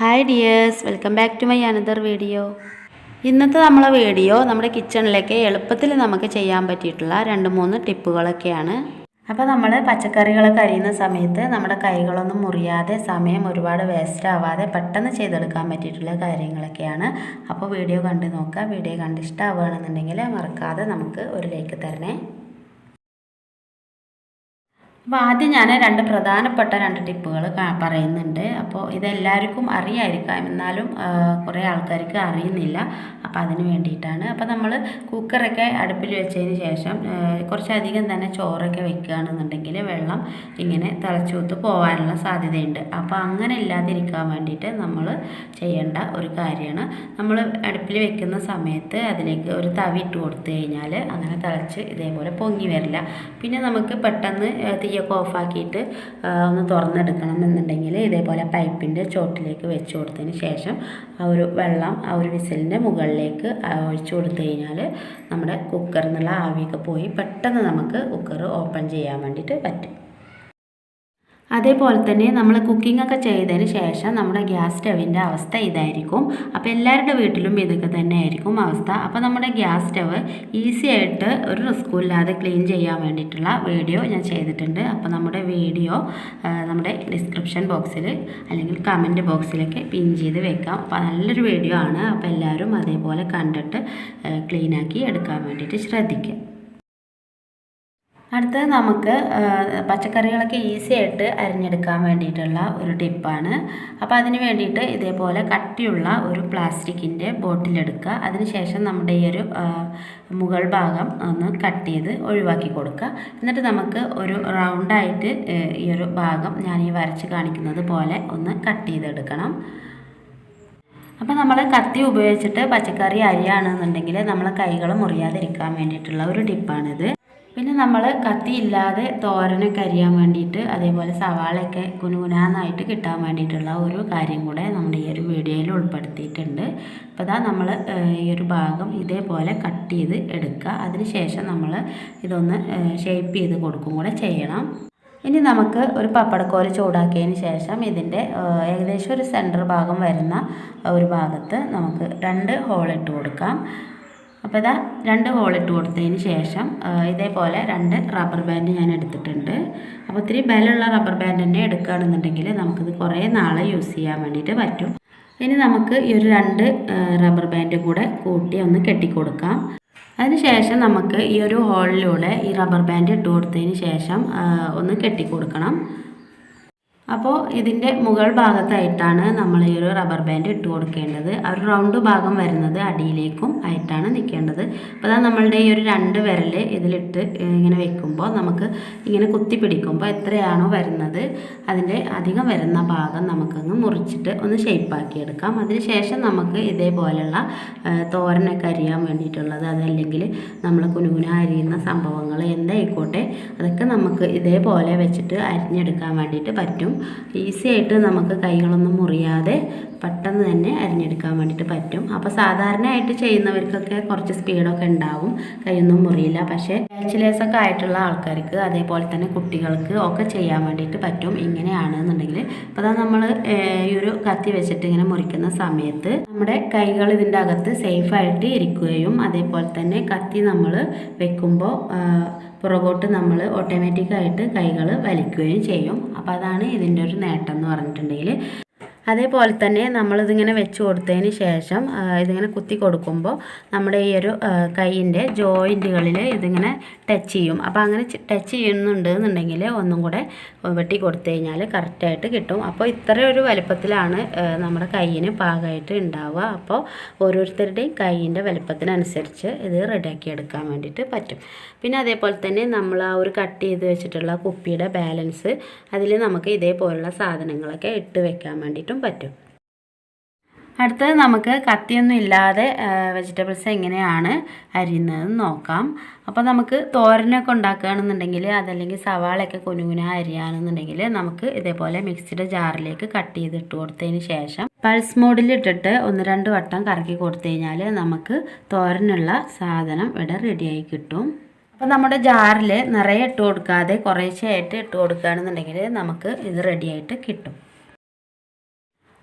Hi dears welcome back to my another video ഇന്നത്തെ നമ്മളെ video നമ്മുടെ കിച്ചണിലേക്ക് എളുപ്പത്തിൽ നമുക്ക് ചെയ്യാൻ പറ്റിയിട്ടുള്ള രണ്ട് മൂന്ന് ടിപ്പുകളൊക്കെയാണ് അപ്പോൾ നമ്മൾ പച്ചക്കറികളൊക്കെ അരിയുന്ന സമയത്ത് നമ്മുടെ കൈകളൊന്നും മുറിയാതെ സമയം ഒരുപാട് വേസ്റ്റ് ആവാതെ പെട്ടെന്ന് ചെയ്തെടുക്കാൻ പറ്റിയിട്ടുള്ള കാര്യങ്ങളൊക്കെയാണ്. അപ്പോൾ വീഡിയോ കണ്ട് നോക്കുക. വീഡിയോ കണ്ട് ഇഷ്ടമാവുകയാണെന്നുണ്ടെങ്കിൽ മറക്കാതെ നമുക്ക് ഒരു ലൈക്ക് തരണേ. അപ്പോൾ ആദ്യം ഞാൻ രണ്ട് പ്രധാനപ്പെട്ട രണ്ട് ടിപ്പുകൾ പറയുന്നുണ്ട്. അപ്പോൾ ഇതെല്ലാവർക്കും അറിയായിരിക്കാം. എന്നാലും കുറേ ആൾക്കാർക്ക് അറിയുന്നില്ല. അപ്പോൾ അതിന് വേണ്ടിയിട്ടാണ്. അപ്പോൾ നമ്മൾ കുക്കറൊക്കെ അടുപ്പിൽ വെച്ചതിന് ശേഷം കുറച്ചധികം തന്നെ ചോറൊക്കെ വെക്കുകയാണെന്നുണ്ടെങ്കിൽ വെള്ളം ഇങ്ങനെ തിളച്ചൂത്ത് പോകാനുള്ള സാധ്യതയുണ്ട്. അപ്പോൾ അങ്ങനെ ഇല്ലാതിരിക്കാൻ വേണ്ടിയിട്ട് നമ്മൾ ചെയ്യേണ്ട ഒരു കാര്യമാണ്. നമ്മൾ അടുപ്പിൽ വെക്കുന്ന സമയത്ത് അതിലേക്ക് ഒരു തവി ഇട്ട് കൊടുത്തു കഴിഞ്ഞാൽ അങ്ങനെ തിളച്ച് ഇതേപോലെ പൊങ്ങി വരില്ല. പിന്നെ നമുക്ക് പെട്ടെന്ന് ആ, തീയൊക്കെ ഓഫാക്കിയിട്ട് ഒന്ന് തുറന്നെടുക്കണം എന്നുണ്ടെങ്കിൽ ഇതേപോലെ പൈപ്പിന്റെ ചോട്ടിലേക്ക് വെച്ച് കൊടുത്തതിന് ശേഷം ആ ഒരു വെള്ളം ആ ഒരു വിസിലിന്റെ മുകളിലേക്ക് ഒഴിച്ചു കൊടുത്തു കഴിഞ്ഞാൽ നമ്മുടെ കുക്കറിൽ നിന്നുള്ള ആവിയൊക്കെ പോയി പെട്ടെന്ന് നമുക്ക് കുക്കർ ഓപ്പൺ ചെയ്യാൻ വേണ്ടിയിട്ട് പറ്റും. അതേപോലെ തന്നെ നമ്മൾ കുക്കിംഗ് ഒക്കെ ചെയ്തതിന് ശേഷം നമ്മുടെ ഗ്യാസ് സ്റ്റവിന്റെ അവസ്ഥ ഇതായിരിക്കും. അപ്പോൾ എല്ലാവരുടെ വീട്ടിലും ഇതൊക്കെ തന്നെ ആയിരിക്കും അവസ്ഥ. അപ്പോൾ നമ്മുടെ ഗ്യാസ് സ്റ്റവ് ഈസി ആയിട്ട് ഒരു റിസ്ക്കും ഇല്ലാതെ ക്ലീൻ ചെയ്യാൻ വേണ്ടിയിട്ടുള്ള വീഡിയോ ഞാൻ ചെയ്തിട്ടുണ്ട്. അപ്പോൾ നമ്മുടെ വീഡിയോ നമ്മുടെ ഡിസ്ക്രിപ്ഷൻ ബോക്സിൽ അല്ലെങ്കിൽ കമന്റ് ബോക്സിലൊക്കെ പിൻ ചെയ്ത് വെക്കാം. അപ്പോൾ നല്ലൊരു വീഡിയോ ആണ്. അപ്പോൾ എല്ലാവരും അതേപോലെ കണ്ടിട്ട് ക്ലീനാക്കി എടുക്കാൻ വേണ്ടിയിട്ട് ശ്രദ്ധിക്കുക. അടുത്തത് നമുക്ക് പച്ചക്കറികളൊക്കെ ഈസി ആയിട്ട് അരിഞ്ഞെടുക്കാൻ വേണ്ടിയിട്ടുള്ള ഒരു ടിപ്പാണ്. അപ്പോൾ അതിന് വേണ്ടിയിട്ട് ഇതേപോലെ കട്ടിയുള്ള ഒരു പ്ലാസ്റ്റിക്കിന്റെ ബോട്ടിലെടുക്കുക. അതിനുശേഷം നമ്മുടെ ഈ ഒരു മുകൾ ഭാഗം ഒന്ന് കട്ട് ചെയ്ത് ഒഴിവാക്കി കൊടുക്കുക. എന്നിട്ട് നമുക്ക് ഒരു റൗണ്ടായിട്ട് ഈ ഒരു ഭാഗം ഞാൻ ഈ വരച്ച് കാണിക്കുന്നത് പോലെ ഒന്ന് കട്ട് ചെയ്തെടുക്കണം. അപ്പോൾ നമ്മൾ കത്തി ഉപയോഗിച്ചിട്ട് പച്ചക്കറി അരിയാണെന്നുണ്ടെങ്കിൽ നമ്മളെ കൈകൾ മുറിയാതിരിക്കാൻ വേണ്ടിയിട്ടുള്ള ഒരു ടിപ്പാണിത്. പിന്നെ നമ്മൾ കത്തിയില്ലാതെ തോരനൊക്കെ അരിയാൻ വേണ്ടിയിട്ട് അതേപോലെ സവാളയൊക്കെ കുനുകുനാന്നായിട്ട് കിട്ടാൻ വേണ്ടിയിട്ടുള്ള ഒരു കാര്യം കൂടെ നമ്മുടെ ഈ ഒരു വീഡിയോയിൽ ഉൾപ്പെടുത്തിയിട്ടുണ്ട്. അപ്പോൾ ഇതാ നമ്മൾ ഈ ഒരു ഭാഗം ഇതേപോലെ കട്ട് ചെയ്ത് എടുക്കുക. അതിനുശേഷം നമ്മൾ ഇതൊന്ന് ഷേപ്പ് ചെയ്ത് കൊടുക്കും കൂടെ ചെയ്യണം. ഇനി നമുക്ക് ഒരു പപ്പടക്കോൽ ചൂടാക്കിയതിന് ശേഷം ഇതിന്റെ ഏകദേശം ഒരു സെന്റർ ഭാഗം വരുന്ന ഒരു ഭാഗത്ത് നമുക്ക് രണ്ട് ഹോൾ ഇട്ട് കൊടുക്കാം. അപ്പോൾ ഇതാ രണ്ട് ഹോൾ ഇട്ട് കൊടുത്തതിന് ശേഷം ഇതേപോലെ രണ്ട് റബ്ബർ ബാൻഡ് ഞാൻ എടുത്തിട്ടുണ്ട്. അപ്പോൾ ഇത്തിരി ബലമുള്ള റബ്ബർ ബാൻഡ് തന്നെ എടുക്കുകയാണെന്നുണ്ടെങ്കിൽ നമുക്കിത് കുറേ നാളെ യൂസ് ചെയ്യാൻ വേണ്ടിയിട്ട് പറ്റും. ഇനി നമുക്ക് ഈ ഒരു രണ്ട് റബ്ബർ ബാൻഡ് കൂടെ കൂട്ടി ഒന്ന് കെട്ടിക്കൊടുക്കാം. അതിനുശേഷം നമുക്ക് ഈ ഒരു ഹോളിലൂടെ ഈ റബ്ബർ ബാൻഡ് ഇട്ട് കൊടുത്തതിന് ശേഷം ഒന്ന് കെട്ടിക്കൊടുക്കണം. അപ്പോൾ ഇതിന്റെ മുകൾ ഭാഗത്തായിട്ടാണ് നമ്മൾ ഈ ഒരു റബ്ബർ ബാൻഡ് ഇട്ട് കൊടുക്കേണ്ടത്. ഒരു റൗണ്ട് ഭാഗം വരുന്നത് അടിയിലേക്കും ആയിട്ടാണ് നിൽക്കേണ്ടത്. അപ്പോൾ അതാ നമ്മളുടെ ഈ ഒരു രണ്ട് വിരൽ ഇതിലിട്ട് ഇങ്ങനെ വെക്കുമ്പോൾ നമുക്ക് ഇങ്ങനെ കുത്തി പിടിക്കുമ്പോൾ എത്രയാണോ വരുന്നത് അതിന്റെ അധികം വരുന്ന ഭാഗം നമുക്കങ്ങ് മുറിച്ചിട്ട് ഒന്ന് ഷേപ്പാക്കി എടുക്കാം. അതിനുശേഷം നമുക്ക് ഇതേപോലെയുള്ള തോരനൊക്കെ അരിയാൻ വേണ്ടിയിട്ടുള്ളത് അതല്ലെങ്കിൽ നമ്മൾ കുനുകുന അരിയുന്ന സംഭവങ്ങൾ എന്തായിക്കോട്ടെ അതൊക്കെ നമുക്ക് ഇതേപോലെ വെച്ചിട്ട് അരിഞ്ഞെടുക്കാൻ വേണ്ടിയിട്ട് പറ്റും. ഈസി ആയിട്ട് നമുക്ക് കൈകളൊന്നും മുറിയാതെ പെട്ടെന്ന് തന്നെ അരിഞ്ഞെടുക്കാൻ വേണ്ടിയിട്ട് പറ്റും. അപ്പോൾ സാധാരണയായിട്ട് ചെയ്യുന്നവർക്കൊക്കെ കുറച്ച് സ്പീഡൊക്കെ ഉണ്ടാവും. കൈയൊന്നും മുറിയില്ല. പക്ഷേ ബാച്ചിലേഴ്സൊക്കെ ആയിട്ടുള്ള ആൾക്കാർക്ക് അതേപോലെ തന്നെ കുട്ടികൾക്ക് ഒക്കെ ചെയ്യാൻ വേണ്ടിയിട്ട് പറ്റും. ഇങ്ങനെയാണെന്നുണ്ടെങ്കിൽ. അപ്പോൾ അതാ നമ്മൾ ഈ ഒരു കത്തി വെച്ചിട്ട് ഇങ്ങനെ മുറിക്കുന്ന സമയത്ത് നമ്മുടെ കൈകൾ ഇതിന്റെ അകത്ത് സേഫായിട്ട് ഇരിക്കുകയും അതേപോലെ തന്നെ കത്തി നമ്മൾ വെക്കുമ്പോൾ പുറകോട്ട് നമ്മൾ ഓട്ടോമാറ്റിക്കായിട്ട് കൈകൾ വലിക്കുകയും ചെയ്യും. അപ്പോൾ അതാണ് ഇതിന്റെ ഒരു നേട്ടം എന്ന് പറഞ്ഞിട്ടുണ്ടെങ്കിൽ അതേപോലെ തന്നെ നമ്മളിതിങ്ങനെ വെച്ച് കൊടുത്തതിന് ശേഷം ഇതിങ്ങനെ കുത്തി കൊടുക്കുമ്പോൾ നമ്മുടെ ഈ ഒരു കൈയിന്റെ ജോയിന്റുകളിൽ ഇതിങ്ങനെ ടച്ച് ചെയ്യും. അപ്പോൾ അങ്ങനെ ടച്ച് ചെയ്യുന്നുണ്ട് എന്നുണ്ടെങ്കിൽ ഒന്നും കൂടെ വെട്ടി കൊടുത്തു കഴിഞ്ഞാൽ കറക്റ്റായിട്ട് കിട്ടും. അപ്പോൾ ഇത്ര ഒരു വലുപ്പത്തിലാണ് നമ്മുടെ കൈയിന് പാകമായിട്ട് ഉണ്ടാവുക. അപ്പോൾ ഓരോരുത്തരുടെയും കൈയിന്റെ വലുപ്പത്തിനനുസരിച്ച് ഇത് റെഡിയാക്കി എടുക്കാൻ വേണ്ടിയിട്ട് പറ്റും. പിന്നെ അതേപോലെ തന്നെ നമ്മൾ ആ ഒരു കട്ട് ചെയ്ത് വെച്ചിട്ടുള്ള കുപ്പിയുടെ ബാലൻസ് അതിൽ നമുക്ക് ഇതേപോലുള്ള സാധനങ്ങളൊക്കെ ഇട്ട് വെക്കാൻ വേണ്ടിയിട്ടും പറ്റും. അടുത്തത് നമുക്ക് കത്തിയൊന്നും ഇല്ലാതെ വെജിറ്റബിൾസ് എങ്ങനെയാണ് അരിയുന്നതെന്ന് നോക്കാം. അപ്പോൾ നമുക്ക് തോരനൊക്കെ ഉണ്ടാക്കുകയാണെന്നുണ്ടെങ്കിൽ അതല്ലെങ്കിൽ സവാളയൊക്കെ കുനുകുന അരിയാണെന്നുണ്ടെങ്കിൽ നമുക്ക് ഇതേപോലെ മിക്സിയുടെ ജാറിലേക്ക് കട്ട് ചെയ്തിട്ട് കൊടുത്തതിന് ശേഷം പൾസ് മോഡിൽ ഇട്ടിട്ട് ഒന്ന് രണ്ട് വട്ടം കറക്കി കൊടുത്തു കഴിഞ്ഞാൽ നമുക്ക് തോരനുള്ള സാധനം ഇവിടെ റെഡിയായി കിട്ടും. അപ്പോൾ നമ്മുടെ ജാറിൽ നിറയെ ഇട്ട് കൊടുക്കാതെ കുറേശ്ശെയായിട്ട് ഇട്ട് കൊടുക്കുകയാണെന്നുണ്ടെങ്കിൽ നമുക്ക് ഇത് റെഡിയായിട്ട് കിട്ടും.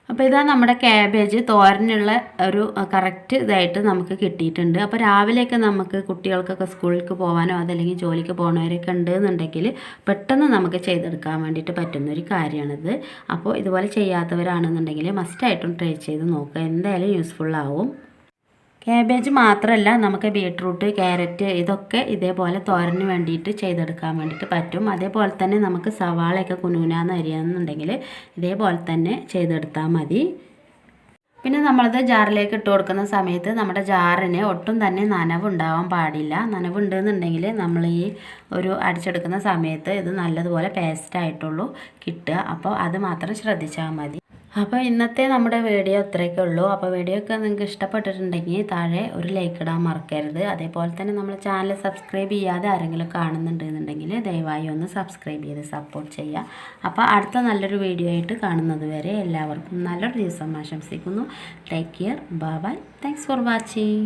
അപ്പോൾ ഇതാ നമ്മുടെ ക്യാബേജ് തോരനുള്ള ഒരു കറക്റ്റ് ഇതായിട്ട് നമുക്ക് കിട്ടിയിട്ടുണ്ട്. അപ്പോൾ രാവിലെയൊക്കെ നമുക്ക് കുട്ടികൾക്കൊക്കെ സ്കൂളിലേക്ക് പോകാനോ അതല്ലെങ്കിൽ ജോലിക്ക് പോകുന്നവരൊക്കെ ഉണ്ടെന്നുണ്ടെങ്കിൽ പെട്ടെന്ന് നമുക്ക് ചെയ്തെടുക്കാൻ വേണ്ടിയിട്ട് പറ്റുന്ന ഒരു കാര്യമാണിത്. അപ്പോൾ ഇതുപോലെ ചെയ്യാത്തവരാണെന്നുണ്ടെങ്കിൽ മസ്റ്റായിട്ടും ട്രൈ ചെയ്ത് നോക്കുക. എന്തായാലും യൂസ്ഫുൾ ആവും. ക്യാബേജ് മാത്രമല്ല നമുക്ക് ബീട്രൂട്ട് ക്യാരറ്റ് ഇതൊക്കെ ഇതേപോലെ തോരന് വേണ്ടിയിട്ട് ചെയ്തെടുക്കാൻ വേണ്ടിയിട്ട് പറ്റും. അതേപോലെ തന്നെ നമുക്ക് സവാളയൊക്കെ കുനൂനാന്ന് അരിയാന്നുണ്ടെങ്കിൽ ഇതേപോലെ തന്നെ ചെയ്തെടുത്താൽ മതി. പിന്നെ നമ്മളത് ജാറിലേക്ക് ഇട്ട് കൊടുക്കുന്ന സമയത്ത് നമ്മുടെ ജാറിന് ഒട്ടും തന്നെ നനവ് ഉണ്ടാവാൻ പാടില്ല. നനവുണ്ടെന്നുണ്ടെങ്കിൽ നമ്മൾ ഈ ഒരു അടിച്ചെടുക്കുന്ന സമയത്ത് ഇത് നല്ലതുപോലെ പേസ്റ്റ് ആയിട്ടുള്ളൂ കിട്ടുക. അപ്പോൾ അത് മാത്രം ശ്രദ്ധിച്ചാൽ മതി. അപ്പോൾ ഇന്നത്തെ നമ്മുടെ വീഡിയോ ഇത്രയൊക്കെ ഉള്ളൂ. അപ്പോൾ വീഡിയോ ഒക്കെ നിങ്ങൾക്ക് ഇഷ്ടപ്പെട്ടിട്ടുണ്ടെങ്കിൽ താഴെ ഒരു ലൈക്ക് ഇടാൻ മറക്കരുത്. അതേപോലെ തന്നെ നമ്മൾ ചാനൽ സബ്സ്ക്രൈബ് ചെയ്യാതെ ആരെങ്കിലും കാണുന്നുണ്ടെന്നുണ്ടെങ്കിൽ ദയവായി ഒന്ന് സബ്സ്ക്രൈബ് ചെയ്ത് സപ്പോർട്ട് ചെയ്യുക. അപ്പോൾ അടുത്ത നല്ലൊരു വീഡിയോ ആയിട്ട് കാണുന്നത് വരെ എല്ലാവർക്കും നല്ലൊരു ദിവസം ആശംസിക്കുന്നു. Take care bye bye thanks for watching